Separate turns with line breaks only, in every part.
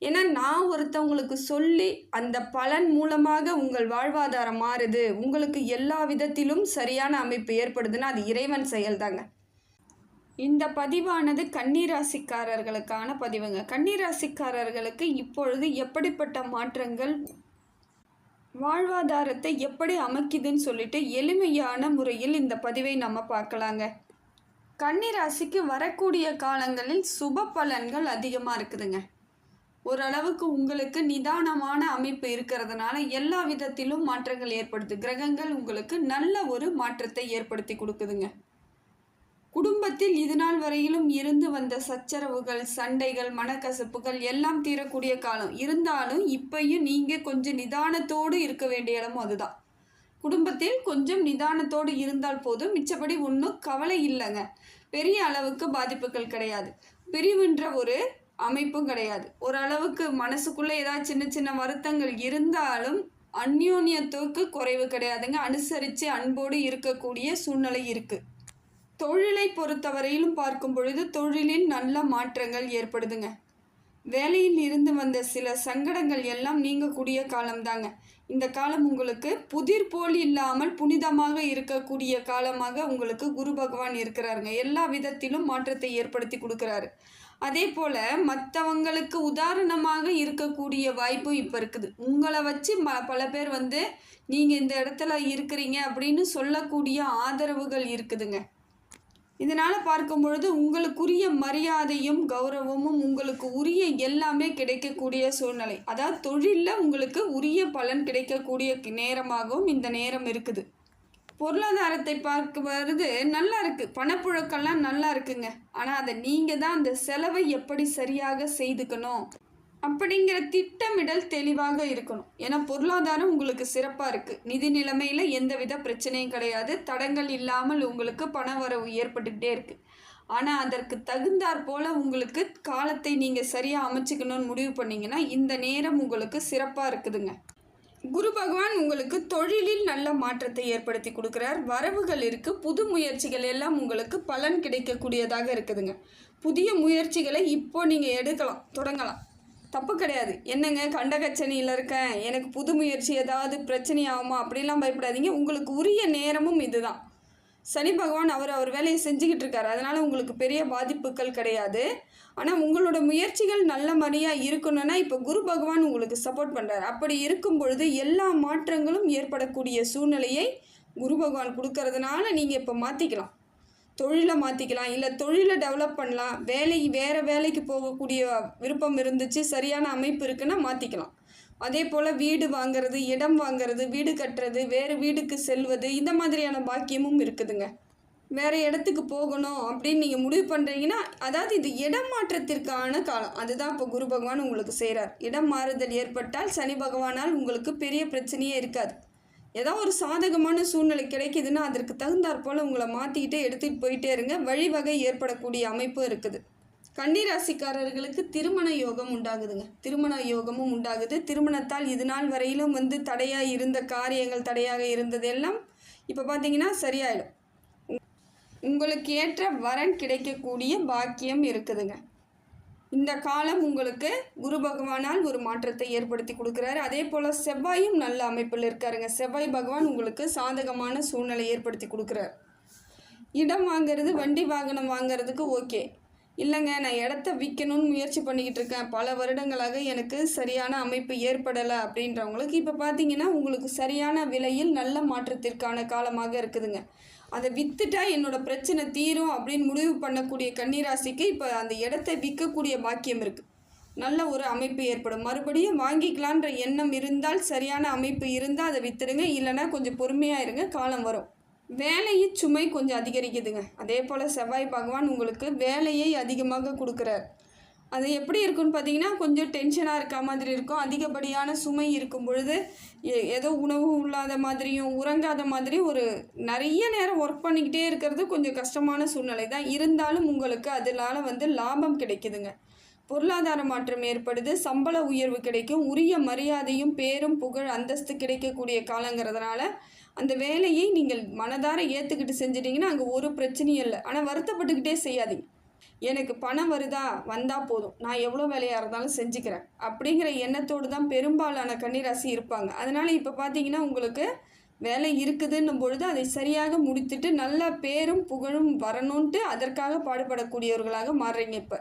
ஏன்னா நான் ஒருத்தவங்களுக்கு சொல்லி அந்த பலன் மூலமாக உங்கள் வாழ்வாதாரம் மாறுது. உங்களுக்கு எல்லா விதத்திலும் சரியான அமைப்பு ஏற்படுதுன்னா அது இறைவன் செயல்தாங்க. இந்த பதிவானது கன்னிராசிக்காரர்களுக்கான பதிவுங்க. கன்னிராசிக்காரர்களுக்கு இப்பொழுது எப்படிப்பட்ட மாற்றங்கள்? வாழ்வாதாரத்தை எப்படி அமைக்குதுன்னு சொல்லிட்டு எளிமையான முறையில் இந்த பதிவை நம்ம பார்க்கலாங்க. கன்னிராசிக்கு வரக்கூடிய காலங்களில் சுப பலன்கள் அதிகமாக இருக்குதுங்க. ஓரளவுக்கு உங்களுக்கு நிதானமான அமைப்பு இருக்கிறதுனால எல்லா விதத்திலும் மாற்றங்கள் ஏற்படுது. கிரகங்கள் உங்களுக்கு நல்ல ஒரு மாற்றத்தை ஏற்படுத்தி கொடுக்குதுங்க. குடும்பத்தில் இதுநாள் வரையிலும் இருந்து வந்த சச்சரவுகள் சண்டைகள் மனக்கசப்புகள் எல்லாம் தீரக்கூடிய காலம். இருந்தாலும் இப்பயும் நீங்கள் கொஞ்சம் நிதானத்தோடு இருக்க வேண்டிய இடமும் அதுதான். குடும்பத்தில் கொஞ்சம் நிதானத்தோடு இருந்தால் போதும். மிச்சப்படி ஒன்றும் கவலை இல்லைங்க. பெரிய அளவுக்கு பாதிப்புகள் கிடையாது. பிரிவுன்ற ஒரு அமைப்பும் கிடையாது. ஓரளவுக்கு மனசுக்குள்ளே ஏதாவது சின்ன சின்ன வருத்தங்கள் இருந்தாலும் அந்யோன்யத்துக்கு குறைவு கிடையாதுங்க. அனுசரித்து அன்போடு இருக்கக்கூடிய சூழ்நிலை இருக்குது தொழிலை பொறுத்தவரையிலும் பார்க்கும் பொழுது தொழிலில் நல்ல மாற்றங்கள் ஏற்படுதுங்க. வேலையில் இருந்து வந்த சில சங்கடங்கள் எல்லாம் நீங்கக்கூடிய காலம்தாங்க. இந்த காலம் உங்களுக்கு புதிர் போல் இல்லாமல் புனிதமாக இருக்கக்கூடிய காலமாக உங்களுக்கு குரு பகவான் இருக்கிறாருங்க. எல்லா விதத்திலும் மாற்றத்தை ஏற்படுத்தி கொடுக்குறாரு. அதே போல் மற்றவங்களுக்கு உதாரணமாக இருக்கக்கூடிய வாய்ப்பும் இப்போ இருக்குது. உங்களை வச்சு ம பல பேர் வந்து நீங்கள் இந்த இடத்துல இருக்கிறீங்க அப்படின்னு சொல்லக்கூடிய ஆதரவுகள் இருக்குதுங்க. இதனால் பார்க்கும் பொழுது உங்களுக்குரிய மரியாதையும் கௌரவமும் உங்களுக்கு உரிய எல்லாமே கிடைக்கக்கூடிய சூழ்நிலை. அதாவது தொழிலில் உங்களுக்கு உரிய பலன் கிடைக்கக்கூடிய நேரமாகவும் இந்த நேரம் இருக்குது. பொருளாதாரத்தை பார்க்க வருது நல்லா இருக்குது பணப்புழக்கம்லாம் நல்லா இருக்குங்க. ஆனால் அதை நீங்கள் தான் அந்த செலவை எப்படி சரியாக செய்துக்கணும் அப்படிங்கிற திட்டமிடல் தெளிவாக இருக்கணும். ஏன்னா பொருளாதாரம் உங்களுக்கு சிறப்பாக இருக்குது நிதி நிலைமையில் எந்தவித பிரச்சனையும் கிடையாது. தடங்கள் இல்லாமல் உங்களுக்கு பண வரவு ஏற்பட்டுக்கிட்டே இருக்குது ஆனால் அதற்கு தகுந்தாற் போல் உங்களுக்கு காலத்தை நீங்கள் சரியாக அமைச்சுக்கணும்னு முடிவு பண்ணிங்கன்னா இந்த நேரம் உங்களுக்கு சிறப்பாக இருக்குதுங்க. குரு பகவான் உங்களுக்கு தொழிலில் நல்ல மாற்றத்தை ஏற்படுத்தி கொடுக்குறார். வரவுகள் இருக்குது புது முயற்சிகள் எல்லாம் உங்களுக்கு பலன் கிடைக்கக்கூடியதாக இருக்குதுங்க. புதிய முயற்சிகளை இப்போ நீங்கள் எடுக்கலாம் தொடங்கலாம். தப்பு கிடையாது. என்னங்க கண்டகச்சனியில் இருக்கேன். எனக்கு புது முயற்சி ஏதாவது பிரச்சனை ஆகுமா? அப்படிலாம் பயப்படாதீங்க. உங்களுக்கு உரிய நேரமும் இதுதான். சனி பகவான் அவர் அவர் வேலையை செஞ்சுக்கிட்டு இருக்காரு அதனால் உங்களுக்கு பெரிய பாதிப்புகள் கிடையாது. ஆனால் உங்களோட முயற்சிகள் நல்ல மாதிரியாக இருக்கணும்னா இப்போ குரு பகவான் உங்களுக்கு சப்போர்ட் பண்ணுறாரு அப்படி இருக்கும் பொழுது எல்லா மாற்றங்களும் ஏற்படக்கூடிய சூழ்நிலையை குரு பகவான் கொடுக்கறதுனால நீங்கள் இப்போ மாற்றிக்கலாம் தொழிலை மாற்றிக்கலாம் இல்லை தொழிலை டெவலப் பண்ணலாம். வேலை வேறு வேலைக்கு போகக்கூடிய விருப்பம் இருந்துச்சு சரியான அமைப்பு இருக்குன்னா மாற்றிக்கலாம் அதே போல் வீடு வாங்கிறது இடம் வாங்கிறது வீடு கட்டுறது வேறு வீடுக்கு செல்வது இந்த மாதிரியான பாக்கியமும் இருக்குதுங்க. வேறு இடத்துக்கு போகணும் அப்படின்னு நீங்கள் முடிவு பண்ணுறீங்கன்னா அதாவது இது இடம் மாற்றத்திற்கான காலம். அதுதான் இப்போ குரு பகவான் உங்களுக்கு செய்கிறார் இடம் மாறுதல் ஏற்பட்டால் சனி பகவானால் உங்களுக்கு பெரிய பிரச்சனையே இருக்காது. ஏதோ ஒரு சாதகமான சூழ்நிலை கிடைக்குதுன்னா அதற்கு தகுந்தாற் போல் உங்களை மாற்றிக்கிட்டே எடுத்துகிட்டு போயிட்டே இருங்க. வழிவகை ஏற்படக்கூடிய அமைப்பும் இருக்குது. கன்னிராசிக்காரர்களுக்கு திருமண யோகம் உண்டாகுதுங்க. திருமண யோகமும் உண்டாகுது. திருமணத்தால் இது நாள் வரையிலும் வந்து தடையாக இருந்த காரியங்கள் தடையாக இருந்ததெல்லாம் இப்போ பார்த்தீங்கன்னா சரியாயிடும். உங்களுக்கு ஏற்ற வரன் கிடைக்கக்கூடிய பாக்கியம் இருக்குதுங்க. இந்த காலம் உங்களுக்கு குரு பகவானால் ஒரு மாற்றத்தை ஏற்படுத்தி கொடுக்குறாரு. அதே போல் செவ்வாயும் நல்ல அமைப்பில் இருக்காருங்க. செவ்வாய் பகவான் உங்களுக்கு சாதகமான சூழ்நிலை ஏற்படுத்தி கொடுக்குறாரு. இடம் வாங்கிறது வண்டி வாகனம் வாங்குறதுக்கு ஓகே. இல்லைங்க நான் இடத்த விற்கணும்னு முயற்சி பண்ணிக்கிட்டு இருக்கேன். பல வருடங்களாக எனக்கு சரியான அமைப்பு ஏற்படலை அப்படின்றவங்களுக்கு இப்போ பார்த்தீங்கன்னா உங்களுக்கு சரியான விலையில் நல்ல மாற்றத்திற்கான காலமாக இருக்குதுங்க. அதை விற்றுட்டா என்னோட பிரச்சனை தீரும் அப்படின்னு முடிவு பண்ணக்கூடிய கன்னிராசிக்கு இப்போ அந்த இடத்த விற்கக்கூடிய பாக்கியம் இருக்குது நல்ல ஒரு அமைப்பு ஏற்படும். மறுபடியும் வாங்கிக்கலான்ற எண்ணம் இருந்தால் சரியான அமைப்பு இருந்தால் அதை விற்றுடுங்க இல்லைன்னா கொஞ்சம் பொறுமையாக இருங்க. காலம் வரும். வேலையை சுமை கொஞ்சம் அதிகரிக்குதுங்க. அதே போல் செவ்வாய் பகவான் உங்களுக்கு வேலையை அதிகமாக கொடுக்குறார். அது எப்படி இருக்குன்னு பார்த்தீங்கன்னா கொஞ்சம் டென்ஷனாக இருக்க மாதிரி இருக்கும். அதிகப்படியான சுமை இருக்கும் பொழுது எ- ஏதோ உணவு இல்லாத மாதிரியும் உறங்காத மாதிரி ஒரு நிறைய நேரம் ஒர்க் பண்ணிக்கிட்டே இருக்கிறது கொஞ்சம் கஷ்டமான சூழ்நிலை தான். இருந்தாலும் உங்களுக்கு அதனால் வந்து லாபம் கிடைக்குதுங்க. பொருளாதார மாற்றம் ஏற்படுது சம்பள உயர்வு கிடைக்கும் உரிய மரியாதையும் பேரும் புகழ் அந்தஸ்து கிடைக்கக்கூடிய காலங்கிறதுனால அந்த வேலையை நீங்கள் மனதார ஏற்றுக்கிட்டு செஞ்சிட்டிங்கன்னா அங்கே ஒரு பிரச்சனையும் இல்லை. ஆனால் வருத்தப்பட்டுக்கிட்டே செய்யாதீங்க. எனக்கு பணம் வருதா? வந்தால் போதும். நான் எவ்வளோ வேலையாக இருந்தாலும் செஞ்சுக்கிறேன். அப்படிங்கிற எண்ணத்தோடு தான் பெரும்பாலான கன்னிராசி இருப்பாங்க. அதனால் இப்போ பார்த்தீங்கன்னா உங்களுக்கு வேலை இருக்குதுன்னும் பொழுது அதை சரியாக முடித்துட்டு நல்ல பேரும் புகழும் வரணுன்ட்டு அதற்காக பாடுபடக்கூடியவர்களாக மாறுறீங்க இப்போ.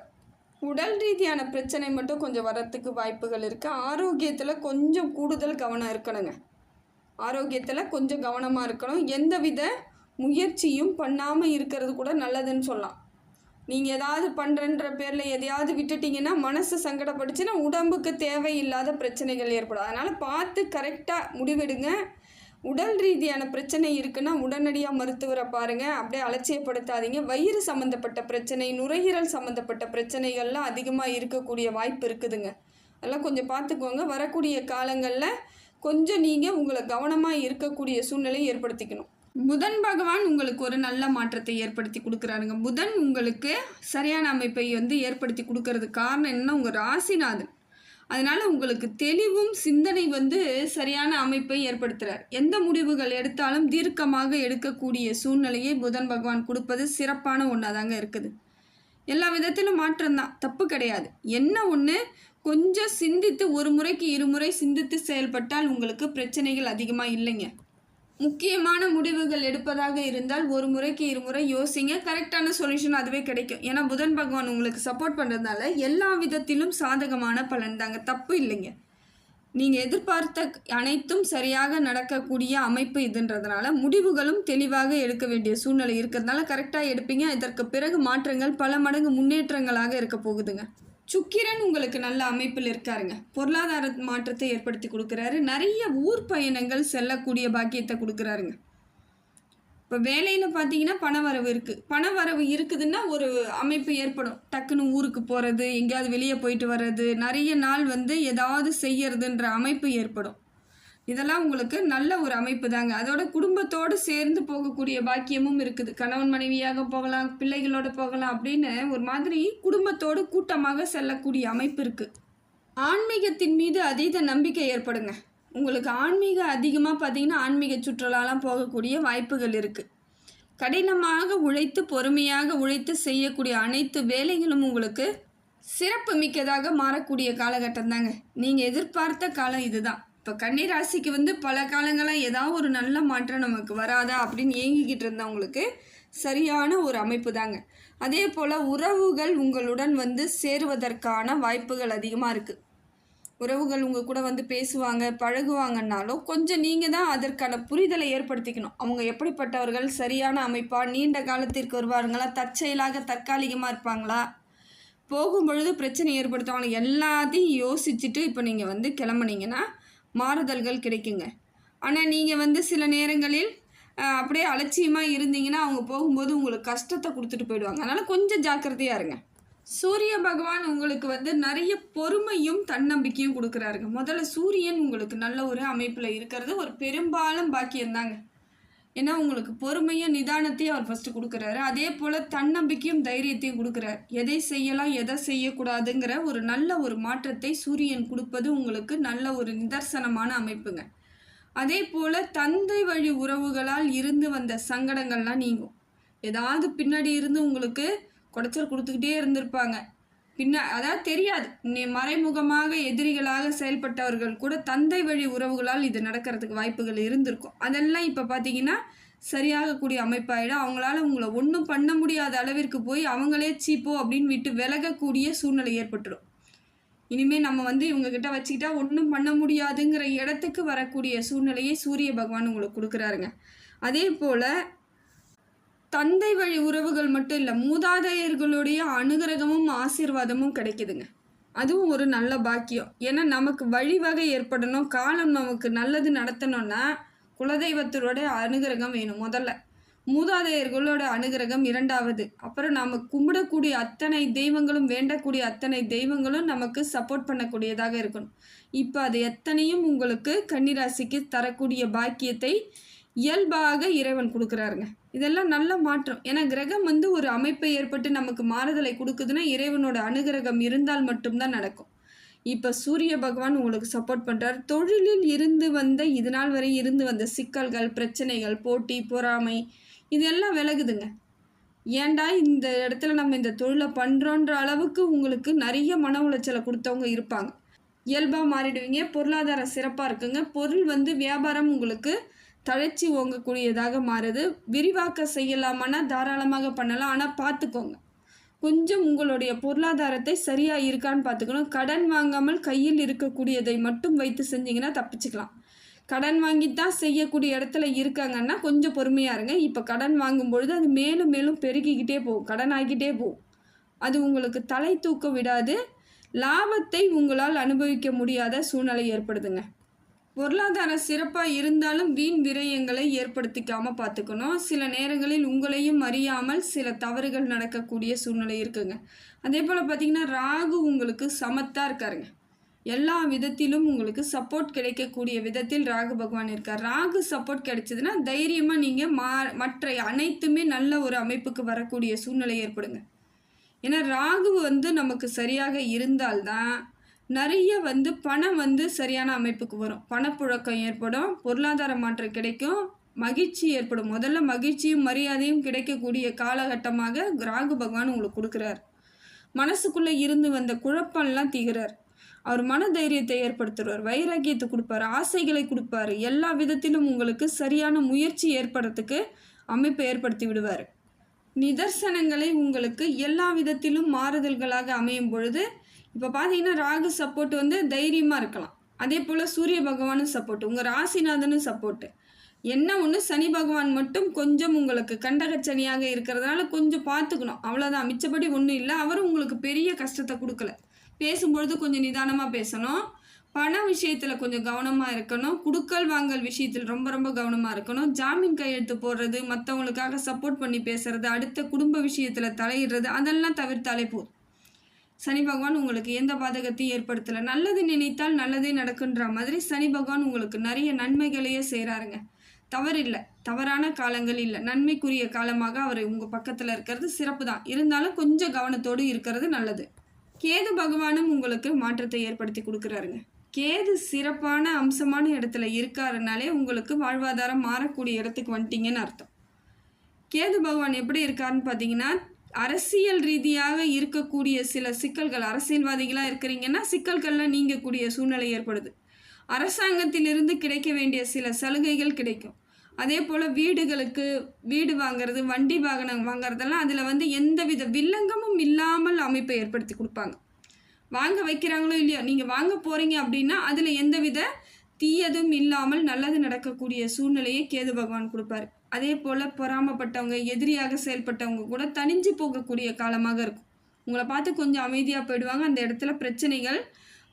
உடல் ரீதியான பிரச்சனை மட்டும் கொஞ்சம் வரத்துக்கு வாய்ப்புகள் இருக்குது ஆரோக்கியத்தில் கொஞ்சம் கூடுதல் கவனம் இருக்கணுங்க. ஆரோக்கியத்தில் கொஞ்சம் கவனமாக இருக்கணும். எந்த வித முயற்சியும் பண்ணாமல் இருக்கிறது கூட நல்லதுன்னு சொல்லலாம். நீங்கள் ஏதாவது பண்ணுறன்ற பேரில் எதையாவது விட்டுட்டிங்கன்னா மனசு சங்கடப்பட்டுச்சுன்னா உடம்புக்கு தேவையில்லாத பிரச்சனைகள் ஏற்படும். அதனால் பார்த்து கரெக்டாக முடிவெடுங்க. உடல் ரீதியான பிரச்சனை இருக்குன்னா உடனடியாக மருத்துவரை பாருங்கள் அப்படியே அலட்சியப்படுத்தாதீங்க. வயிறு சம்மந்தப்பட்ட பிரச்சனை நுரையீரல் சம்மந்தப்பட்ட பிரச்சனைகள்லாம் அதிகமாக இருக்கக்கூடிய வாய்ப்பு இருக்குதுங்க. அதெல்லாம் கொஞ்சம் பார்த்துக்கோங்க. வரக்கூடிய காலங்களில் கொஞ்சம் நீங்கள் உங்களை கவனமாக இருக்கக்கூடிய சூழ்நிலையை ஏற்படுத்திக்கணும். புதன் பகவான் உங்களுக்கு ஒரு நல்ல மாற்றத்தை ஏற்படுத்தி கொடுக்குறாருங்க. புதன் உங்களுக்கு சரியான அமைப்பை வந்து ஏற்படுத்தி கொடுக்கறது காரணம் என்னன்னா உங்கள் ராசிநாதன். அதனால் உங்களுக்கு தெளிவும் சிந்தனை வந்து சரியான அமைப்பை ஏற்படுத்துகிறார் எந்த முடிவுகள் எடுத்தாலும் தீர்க்கமாக எடுக்கக்கூடிய சூழ்நிலையை புதன் பகவான் கொடுப்பது சிறப்பான ஒன்றாதாங்க இருக்குது. எல்லா விதத்திலும் மாற்றம் தான் தப்பு கிடையாது. என்ன ஒன்று கொஞ்சம் சிந்தித்து ஒரு முறைக்கு இருமுறை சிந்தித்து செயல்பட்டால் உங்களுக்கு பிரச்சனைகள் அதிகமாக இல்லைங்க. முக்கியமான முடிவுகள் எடுப்பதாக இருந்தால் ஒரு முறைக்கு இருமுறை யோசிங்க. கரெக்டான சொல்யூஷன் அதுவே கிடைக்கும். ஏன்னா புதன் பகவான் உங்களுக்கு சப்போர்ட் பண்ணுறதுனால எல்லா விதத்திலும் சாதகமான பலன் தாங்க. தப்பு இல்லைங்க. நீங்கள் எதிர்பார்த்த அனைத்தும் சரியாக நடக்கக்கூடிய அமைப்பு இதுன்றதுனால முடிவுகளும் தெளிவாக எடுக்க வேண்டிய சூழ்நிலை இருக்கிறதுனால கரெக்டாக எடுப்பீங்க. இதற்கு பிறகு மாற்றங்கள் பல மடங்கு முன்னேற்றங்களாக இருக்க போகுதுங்க. சுக்கிரன் உங்களுக்கு நல்ல அமைப்பில் இருக்காருங்க. பொருளாதார மாற்றத்தை ஏற்படுத்தி கொடுக்குறாரு. நிறைய ஊர் பயணங்கள் செல்லக்கூடிய பாக்கியத்தை கொடுக்குறாருங்க. இப்போ வேலையில் பார்த்தீங்கன்னா பண வரவு இருக்குது பண வரவு இருக்குதுன்னா ஒரு அமைப்பு ஏற்படும். டக்குன்னு ஊருக்கு போகிறது எங்கேயாவது வெளியே போயிட்டு வர்றது நிறைய நாள் வந்து ஏதாவது செய்யறதுன்ற அமைப்பு ஏற்படும். இதெல்லாம் உங்களுக்கு நல்ல ஒரு அமைப்பு தாங்க. அதோட குடும்பத்தோடு சேர்ந்து போகக்கூடிய பாக்கியமும் இருக்குது. கணவன் மனைவியாக போகலாம் பிள்ளைகளோட போகலாம் அப்படின்னு ஒரு மாதிரி குடும்பத்தோடு கூட்டமாக செல்லக்கூடிய அமைப்பு இருக்குது ஆன்மீகத்தின் மீது அதீத நம்பிக்கை ஏற்படுங்க. உங்களுக்கு ஆன்மீக அதிகமாக பார்த்தீங்கன்னா ஆன்மீக சுற்றுலாலாம் போகக்கூடிய வாய்ப்புகள் இருக்குது கடினமாக உழைத்து பொறுமையாக உழைத்து செய்யக்கூடிய அனைத்து வேலைகளும் உங்களுக்கு சிறப்பு மிக்கதாக மாறக்கூடிய காலகட்டம் தாங்க. நீங்கள் எதிர்பார்த்த காலம் இதுதான். இப்போ கன்னிராசிக்கு வந்து பல காலங்களாக ஏதாவது ஒரு நல்ல மாற்றம் நமக்கு வராதா அப்படின்னு ஏங்கிக்கிட்டு இருந்தவங்களுக்கு சரியான ஒரு அமைப்பு தாங்க. அதே போல் உறவுகள் உங்களுடன் வந்து சேருவதற்கான வாய்ப்புகள் அதிகமாக இருக்குது உறவுகள் உங்கள் கூட வந்து பேசுவாங்க பழகுவாங்கன்னாலும் கொஞ்சம் நீங்கள் தான் அதற்கான புரிதலை ஏற்படுத்திக்கணும். அவங்க எப்படிப்பட்டவர்கள் சரியான அமைப்பாக நீண்ட காலத்திற்கு வருவாருங்களா தற்செயலாக தற்காலிகமாக இருப்பாங்களா? போகும் பொழுது பிரச்சனை ஏற்படுத்துவாங்க எல்லாத்தையும் யோசிச்சுட்டு இப்போ நீங்கள் வந்து கிளம்புனீங்கன்னா மாறுதல்கள் கிடைக்குங்க. ஆனால் நீங்கள் வந்து சில நேரங்களில் அப்படியே அலட்சியமாக இருந்தீங்கன்னா அவங்க போகும்போது உங்களுக்கு கஷ்டத்தை கொடுத்துட்டு போயிடுவாங்க. அதனால் கொஞ்சம் ஜாக்கிரதையாக இருங்க. சூரிய பகவான் உங்களுக்கு வந்து நிறைய பொறுமையும் தன்னம்பிக்கையும் கொடுக்குறாருங்க. முதல்ல சூரியன் உங்களுக்கு நல்ல ஒரு அமைப்பில் இருக்கிறது. ஒரு பெரும்பாலும் பாக்கியம்தாங்க. ஏன்னா உங்களுக்கு பொறுமையும் நிதானத்தையும் அவர் ஃபஸ்ட்டு கொடுக்குறாரு. அதே போல் தன்னம்பிக்கையும் தைரியத்தையும் கொடுக்குறாரு. எதை செய்யலாம் எதை செய்யக்கூடாதுங்கிற ஒரு நல்ல ஒரு மாற்றத்தை சூரியன் கொடுப்பது உங்களுக்கு நல்ல ஒரு நிதர்சனமான அமைப்புங்க. அதே போல் தந்தை வழி உறவுகளால் இருந்து வந்த சங்கடங்கள்லாம் நீங்கும். ஏதாவது பின்னாடி இருந்து உங்களுக்கு குடைச்சல் கொடுத்துக்கிட்டே இருந்திருப்பாங்க. பின்ன அதாவது தெரியாது. மறைமுகமாக எதிரிகளாக செயல்பட்டவர்கள் கூட தந்தை வழி உறவுகளால் இது நடக்கிறதுக்கு வாய்ப்புகள் இருந்திருக்கும். அதெல்லாம் இப்போ பார்த்தீங்கன்னா சரியாகக்கூடிய அமைப்பாயிடும். அவங்களால உங்களை ஒன்றும் பண்ண முடியாத அளவிற்கு போய் அவங்களே சீப்போ அப்படின்னு விட்டு விலகக்கூடிய சூழ்நிலை ஏற்பட்டுரும். இனிமேல் நம்ம வந்து இவங்கக்கிட்ட வச்சுக்கிட்டா ஒன்றும் பண்ண முடியாதுங்கிற இடத்துக்கு வரக்கூடிய சூழ்நிலையை சூரிய பகவான் உங்களுக்கு கொடுக்குறாருங்க. அதே போல் தந்தை வழி உறவுகள் மட்டும் இல்லை மூதாதையர்களுடைய அனுகிரகமும் ஆசீர்வாதமும் கிடைக்குதுங்க. அதுவும் ஒரு நல்ல பாக்கியம். ஏன்னா நமக்கு வழிவகை ஏற்படணும் காலம் நமக்கு நல்லது நடத்தணும்னா குலதெய்வத்தோட அனுகிரகம் வேணும் முதல்ல. மூதாதையர்களோட அனுகிரகம் இரண்டாவது. அப்புறம் நாம் கும்பிடக்கூடிய அத்தனை தெய்வங்களும் வேண்டக்கூடிய அத்தனை தெய்வங்களும் நமக்கு சப்போர்ட் பண்ணக்கூடியதாக இருக்கணும். இப்போ அது எத்தனையும் உங்களுக்கு கன்னிராசிக்கு தரக்கூடிய பாக்கியத்தை இயல்பாக இறைவன் கொடுக்குறாருங்க. இதெல்லாம் நல்ல மாற்றம். ஏன்னா கிரகம் வந்து ஒரு அமைப்பை ஏற்பட்டு நமக்கு மாறுதலை கொடுக்குதுன்னா இறைவனோட அனுகிரகம் இருந்தால் மட்டும்தான் நடக்கும். இப்போ சூரிய பகவான் உங்களுக்கு சப்போர்ட் பண்ணுறார் தொழிலில் இருந்து வந்த இது நாள் வரை இருந்து வந்த சிக்கல்கள் பிரச்சனைகள் போட்டி பொறாமை இதெல்லாம் விலகுதுங்க. ஏன்டா இந்த இடத்துல நம்ம இந்த தொழிலை பண்ணுறோன்ற அளவுக்கு உங்களுக்கு நிறைய மன உளைச்சலை கொடுத்தவங்க இருப்பாங்க. இயல்பாக மாறிடுவீங்க. பொருளாதாரம் சிறப்பாக இருக்குங்க. பொருள் வந்து வியாபாரம் உங்களுக்கு தழைச்சி ஓங்கக்கூடியதாக மாறுது. விரிவாக்க செய்யலாமான்னா தாராளமாக பண்ணலாம். ஆனால் பார்த்துக்கோங்க. கொஞ்சம் உங்களுடைய பொருளாதாரத்தை சரியாக இருக்கான்னு பார்த்துக்கணும். கடன் வாங்காமல் கையில் இருக்கக்கூடியதை மட்டும் வைத்து செஞ்சிங்கன்னா தப்பிச்சுக்கலாம். கடன் வாங்கி தான் செய்யக்கூடிய இடத்துல இருக்காங்கன்னா கொஞ்சம் பொறுமையாக இருங்க. இப்போ கடன் வாங்கும் பொழுது அது மேலும் மேலும் பெருகிக்கிட்டே போகும். கடன் ஆகிக்கிட்டே போகும். அது உங்களுக்கு தலை தூக்க விடாது. லாபத்தை உங்களால் அனுபவிக்க முடியாத சூழ்நிலை ஏற்படுதுங்க. பொருளாதாரம் சிறப்பாக இருந்தாலும் வீண் விரயங்களை ஏற்படுத்திக்காமல் பார்த்துக்கணும் சில நேரங்களில் உங்களையும் அறியாமல் சில தவறுகள் நடக்கக்கூடிய சூழ்நிலை இருக்குங்க. அதே போல் பார்த்தீங்கன்னா ராகு உங்களுக்கு சமத்தாக இருக்காருங்க. எல்லா விதத்திலும் உங்களுக்கு சப்போர்ட் கிடைக்கக்கூடிய விதத்தில் ராகு பகவான் இருக்கார். ராகு சப்போர்ட் கிடைச்சதுன்னா தைரியமாக நீங்கள் மா மற்ற அனைத்துமே நல்ல ஒரு அமைப்புக்கு வரக்கூடிய சூழ்நிலை ஏற்படுங்க. ஏன்னா ராகு வந்து நமக்கு சரியாக இருந்தால்தான் நிறைய வந்து பணம் வந்து சரியான அமைப்புக்கு வரும். பணப்புழக்கம் ஏற்படும் பொருளாதார மாற்றம் கிடைக்கும் மகிழ்ச்சி ஏற்படும். முதல்ல மகிழ்ச்சியும் மரியாதையும் கிடைக்கக்கூடிய காலகட்டமாக ராகு பகவான் உங்களுக்கு கொடுக்குறார். மனசுக்குள்ளே இருந்து வந்த குழப்பம்லாம் தீகிறார் அவர் மன தைரியத்தை ஏற்படுத்துவார் வைராக்கியத்தை கொடுப்பாரு ஆசைகளை கொடுப்பாரு. எல்லா விதத்திலும் உங்களுக்கு சரியான முயற்சி ஏற்படுறதுக்கு அமைப்பை ஏற்படுத்தி விடுவார். நிதர்சனங்களை உங்களுக்கு எல்லா விதத்திலும் மாறுதல்களாக அமையும் பொழுது இப்போ பார்த்தீங்கன்னா ராகு சப்போர்ட் வந்து தைரியமாக இருக்கலாம். அதே போல் சூரிய பகவானும் சப்போர்ட் உங்கள் ராசிநாதனும் சப்போர்ட்டு என்ன ஒன்று சனி பகவான் மட்டும் கொஞ்சம் உங்களுக்கு கண்டகச்சனியாக இருக்கிறதுனால கொஞ்சம் பார்த்துக்கணும். அவ்வளோதான் மிச்சப்படி ஒன்றும் இல்லை. அவரும் உங்களுக்கு பெரிய கஷ்டத்தை கொடுக்கல. பேசும்பொழுது கொஞ்சம் நிதானமாக பேசணும். பண விஷயத்தில் கொஞ்சம் கவனமாக இருக்கணும். குடுக்கல் வாங்கல் விஷயத்தில் ரொம்ப ரொம்ப கவனமாக இருக்கணும். ஜாமீன் கையெழுத்து போடுறது மற்றவங்களுக்காக சப்போர்ட் பண்ணி பேசுறது அடுத்த குடும்ப விஷயத்தில் தலையிடுறது அதெல்லாம் தவிர்த்தாலே போதும். சனி பகவான் உங்களுக்கு எந்த பாதகத்தையும் ஏற்படுத்தலை. நல்லது நினைத்தால் நல்லதே நடக்குன்ற மாதிரி சனி பகவான் உங்களுக்கு நிறைய நன்மைகளையே செய்கிறாருங்க தவறில்லை. தவறான காலங்கள் இல்லை. நன்மைக்குரிய காலமாக அவர் உங்கள் பக்கத்தில் இருக்கிறது சிறப்பு தான். இருந்தாலும் கொஞ்சம் கவனத்தோடு இருக்கிறது நல்லது. கேது பகவானும் உங்களுக்கு மாற்றத்தை ஏற்படுத்தி கொடுக்குறாருங்க. கேது சிறப்பான அம்சமான இடத்துல இருக்காருனாலே உங்களுக்கு வாழ்வாதாரம் மாறக்கூடிய இடத்துக்கு வந்துட்டீங்கன்னு அர்த்தம். கேது பகவான் எப்படி இருக்காருன்னு பார்த்தீங்கன்னா அரசியல் ரீதியாக இருக்கக்கூடிய சில சிக்கல்கள் அரசியல்வாதிகளாக இருக்கிறீங்கன்னா சிக்கல்களில் நீங்கக்கூடிய சூழ்நிலை ஏற்படுது. அரசாங்கத்திலிருந்து கிடைக்க வேண்டிய சில சலுகைகள் கிடைக்கும். அதே போல் வீடுகளுக்கு வீடு வாங்குறது வண்டி வாகனம் வாங்குறதெல்லாம் அதில் வந்து எந்தவித வில்லங்கமும் இல்லாமல் அமைப்பை ஏற்படுத்தி கொடுப்பாங்க. வாங்க வைக்கிறாங்களோ இல்லையோ நீங்கள் வாங்க போகிறீங்க அப்படின்னா அதில் எந்தவித தீயதும் இல்லாமல் நல்லது நடக்கக்கூடிய சூழ்நிலையை கேது பகவான் கொடுப்பாரு. அதே போல் பொறாமப்பட்டவங்க எதிரியாக செயல்பட்டவங்க கூட தனிஞ்சு போகக்கூடிய காலமாக இருக்கும். உங்களை பார்த்து கொஞ்சம் அமைதியாக போயிடுவாங்க. அந்த இடத்துல பிரச்சனைகள்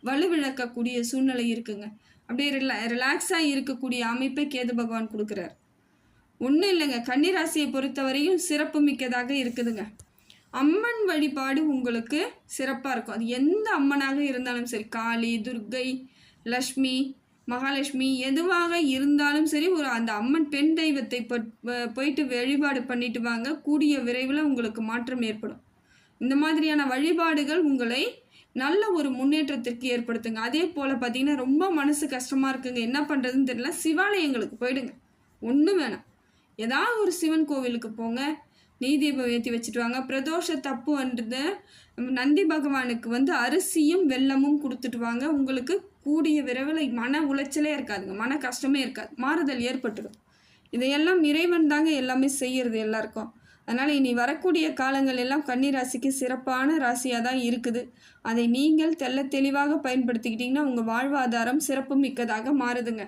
வலுவிழக்கக்கூடிய சூழ்நிலை இருக்குங்க. அப்படியே ரிலா ரிலாக்ஸாக இருக்கக்கூடிய அமைப்பை கேது பகவான் கொடுக்குறார். ஒன்றும் இல்லைங்க. கன்னிராசியை பொறுத்தவரையும் சிறப்பு மிக்கதாக இருக்குதுங்க. அம்மன் வழிபாடு உங்களுக்கு சிறப்பாக இருக்கும். அது எந்த அம்மனாக இருந்தாலும் சரி. காளி துர்க்கை லக்ஷ்மி மகாலட்சுமி எதுவாக இருந்தாலும் சரி ஒரு அந்த அம்மன் பெண் தெய்வத்தை போயிட்டு வழிபாடு பண்ணிட்டு வாங்க. கூடிய விரைவில் உங்களுக்கு மாற்றம் ஏற்படும். இந்த மாதிரியான வழிபாடுகள் உங்களை நல்ல ஒரு முன்னேற்றத்திற்கு ஏற்படுத்துங்க. அதே போல் பார்த்தீங்கன்னா ரொம்ப மனசு கஷ்டமாக இருக்குங்க. என்ன பண்ணுறதுன்னு தெரியல. சிவாலயங்களுக்கு போயிடுங்க. ஒன்றும் வேணாம். ஏதாவது ஒரு சிவன் கோவிலுக்கு போங்க. நெய் தீபம் ஏற்றி வச்சுட்டு வாங்க. பிரதோஷ தப்பு நந்தி பகவானுக்கு வந்து அரிசியும் வெல்லமும் கொடுத்துட்டு வாங்க. உங்களுக்கு கூடிய விரைவில் மன உளைச்சலே இருக்காதுங்க. மன கஷ்டமே இருக்காது. மாறுதல் ஏற்பட்டுடும் இதையெல்லாம் இறைவன் தாங்க எல்லாமே செய்கிறது எல்லாருக்கும். அதனால் இனி வரக்கூடிய காலங்கள் எல்லாம் கன்னிராசிக்கு சிறப்பான ராசியாக தான் இருக்குது. அதை நீங்கள் தெள்ள தெளிவாக பயன்படுத்திக்கிட்டிங்கன்னா உங்கள் வாழ்வாதாரம் சிறப்பு மிக்கதாக மாறுதுங்க.